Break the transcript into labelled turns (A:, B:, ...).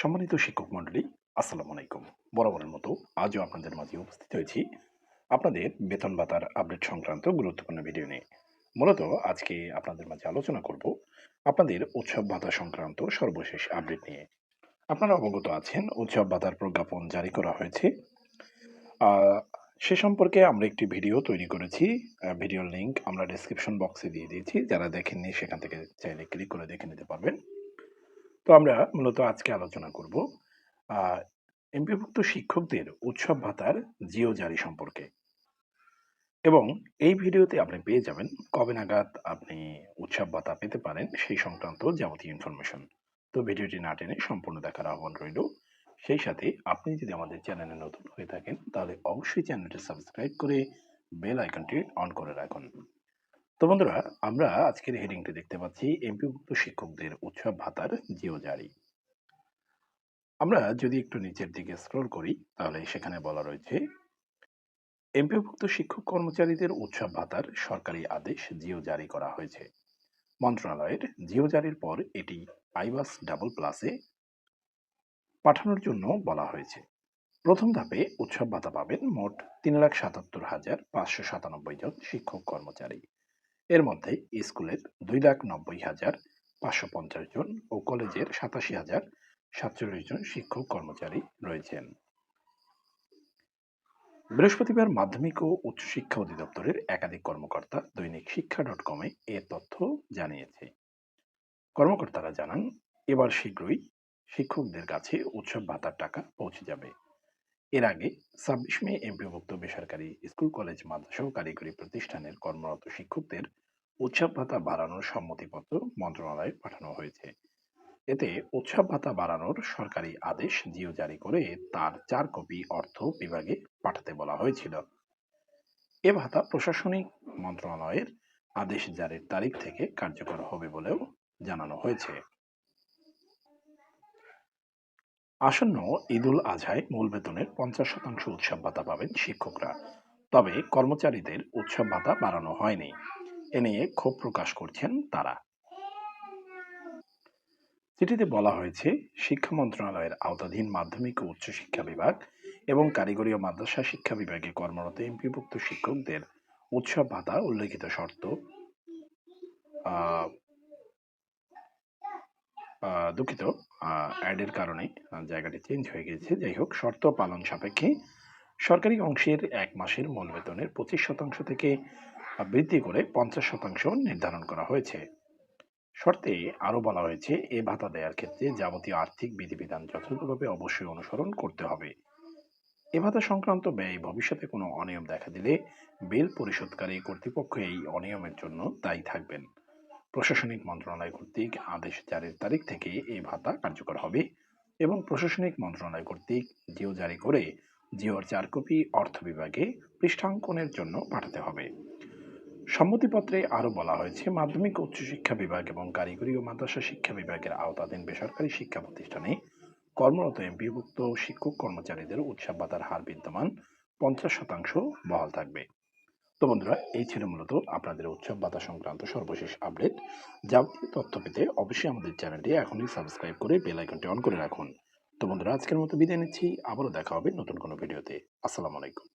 A: সম্মানিত শিক্ষক মণ্ডলী, আসসালামু আলাইকুম। বরাবরের মতো আজও আপনাদের মাঝে উপস্থিত হয়েছি আপনাদের বেতন ভাতার আপডেট সংক্রান্ত গুরুত্বপূর্ণ ভিডিও নিয়ে। মূলত আজকে আপনাদের মাঝে আলোচনা করব আপনাদের উৎসব ভাতা সংক্রান্ত সর্বশেষ আপডেট নিয়ে। আপনারা অবগত আছেন, উৎসব ভাতার প্রজ্ঞাপন জারি করা হয়েছে। সে সম্পর্কে আমরা একটি ভিডিও তৈরি করেছি। ভিডিওর লিংক আমরা ডেসক্রিপশন বক্সে দিয়ে দিয়েছি। যারা দেখেননি, সেখান থেকে চাইলে ক্লিক করে দেখে নিতে পারবেন। তো আমরা মূলত আজকে আলোচনা করব এমপিভুক্ত শিক্ষকদের উৎসব ভাতার জিও জারি সম্পর্কে। এবং এই ভিডিওতে আপনি পেয়ে যাবেন কবে নাগাদ আপনি উৎসব ভাতা পেতে পারেন সেই সংক্রান্ত যাবতীয় ইনফরমেশন। তো ভিডিওটি না টেনে সম্পূর্ণ দেখার আহ্বান রইল। সেই সাথে আপনি যদি আমাদের চ্যানেলে নতুন হয়ে থাকেন, তাহলে অবশ্যই চ্যানেলটি সাবস্ক্রাইব করে বেল আইকনটি অন করে রাখুন। তো বন্ধুরা, আমরা আজকের হেডিংটি দেখতে পাচ্ছি এমপিভুক্ত শিক্ষকদের উৎসব ভাতার জিও জারি আমরা যদি একটু নিচের দিকে স্ক্রল করি, তাহলে সেখানে বলা রয়েছে এমপিভুক্ত শিক্ষক কর্মচারীদের উৎসব ভাতার সরকারি আদেশ জিও জারি করা হয়েছে। মন্ত্রণালয়ের জিও জারির পর এটি আইবাস ডাবল প্লাসে পাঠানোর জন্য বলা হয়েছে। প্রথম ধাপে উৎসব ভাতা পাবেন মোট তিন লাখ সাতাত্তর হাজার পাঁচশো সাতানব্বই জন শিক্ষক কর্মচারী। এর মধ্যে স্কুলের দুই লাখ নব্বই হাজার পাঁচশো পঞ্চাশ জন ও কলেজের সাতাশি হাজার সাতচল্লিশ জন শিক্ষক কর্মচারী রয়েছেন। বৃহস্পতিবার মাধ্যমিক ও উচ্চশিক্ষা অধিদপ্তরের একাধিক কর্মকর্তা দৈনিক শিক্ষা ডট কমে এ তথ্য জানিয়েছে। কর্মকর্তারা জানান, এবার শীঘ্রই শিক্ষকদের কাছে উৎসব ভাতার টাকা পৌঁছে যাবে। এর আগে ছাব্বিশ মে এমপিভুক্ত বেসরকারি স্কুল, কলেজ, মাদ্রাসা ও কারিগরি প্রতিষ্ঠানের কর্মরত শিক্ষকদের উৎসব ভাতা বাড়ানোর সম্মতিপত্র মন্ত্রণালয়ে পাঠানো হয়েছে। এতে উৎসব ভাতা বাড়ানোর সরকারি আদেশ জিও জারি করে তার চার কপি অর্থ বিভাগে পাঠাতে বলা হয়েছিল। এ ভাতা প্রশাসনিক মন্ত্রণালয়ের আদেশ জারির তারিখ থেকে কার্যকর হবে বলেও জানানো হয়েছে। আসন্ন ঈদুল আজহায় মূল বেতনের পঞ্চাশ শতাংশ উৎসব ভাতা পাবেন শিক্ষকরা। তবে কর্মচারীদের উৎসব ভাতা বাড়ানো হয়নি। এ নিয়ে ক্ষোভ প্রকাশ করছেন তারা। চিঠিতে বলা হয়েছে, শিক্ষা মন্ত্রণালয়ের আওতাধীন মাধ্যমিক ও উচ্চশিক্ষা বিভাগ এবং কারিগরি ও মাদ্রাসা শিক্ষা বিভাগে কর্মরত এমপিভুক্ত শিক্ষকদের উৎসব ভাতা উল্লেখিত শর্ত দুঃখিত। অ্যাডের কারণে জায়গাটি চেঞ্জ হয়ে গেছে যাই হোক শর্ত পালন সাপেক্ষে সরকারি অংশের এক মাসের মূল বেতনের পঁচিশ শতাংশ থেকে বৃদ্ধি করে পঞ্চাশ শতাংশ নির্ধারণ করা হয়েছে। শর্তে আরও বলা হয়েছে এ ভাতা দেওয়ার ক্ষেত্রে যাবতীয় আর্থিক বিধিবিধান যথাযথভাবে অবশ্যই অনুসরণ করতে হবে। এ ভাতা সংক্রান্ত ব্যয় ভবিষ্যতে কোনো অনিয়ম দেখা দিলে বিল পরিশোধকারী কর্তৃপক্ষ এই অনিয়মের জন্য দায়ী থাকবেন। প্রশাসনিক মন্ত্রণালয় কর্তৃক আদেশ জারির তারিখ থেকে এই ভাতা কার্যকর হবে এবং প্রশাসনিক মন্ত্রণালয় কর্তৃক জিও জারি করে জিওর চার কপি অর্থ বিভাগে পৃষ্ঠাঙ্কনের জন্য পাঠাতে হবে। সম্মতিপত্রে আরও বলা হয়েছে, মাধ্যমিক উচ্চশিক্ষা বিভাগ এবং কারিগরি ও মাদ্রাসা শিক্ষা বিভাগের আওতাধীন বেসরকারি শিক্ষা প্রতিষ্ঠানে কর্মরত এমপিভুক্ত শিক্ষক কর্মচারীদের উৎসব ভাতার হার বিদ্যমান পঞ্চাশ শতাংশ বহাল থাকবে। তো বন্ধুরা, এই ছিল মূলত আপনাদের উৎসব বাতা সংক্রান্ত সর্বশেষ আপডেট যাবতীয় তথ্য পেতে অবশ্যই আমাদের চ্যানেলটি এখনই সাবস্ক্রাইব করে বেল আইকনটি অন করে রাখুন। তো বন্ধুরা, আজকের মতো বিদায় নিচ্ছি। আবারও দেখা হবে নতুন কোনো ভিডিওতে আসসালামু আলাইকুম।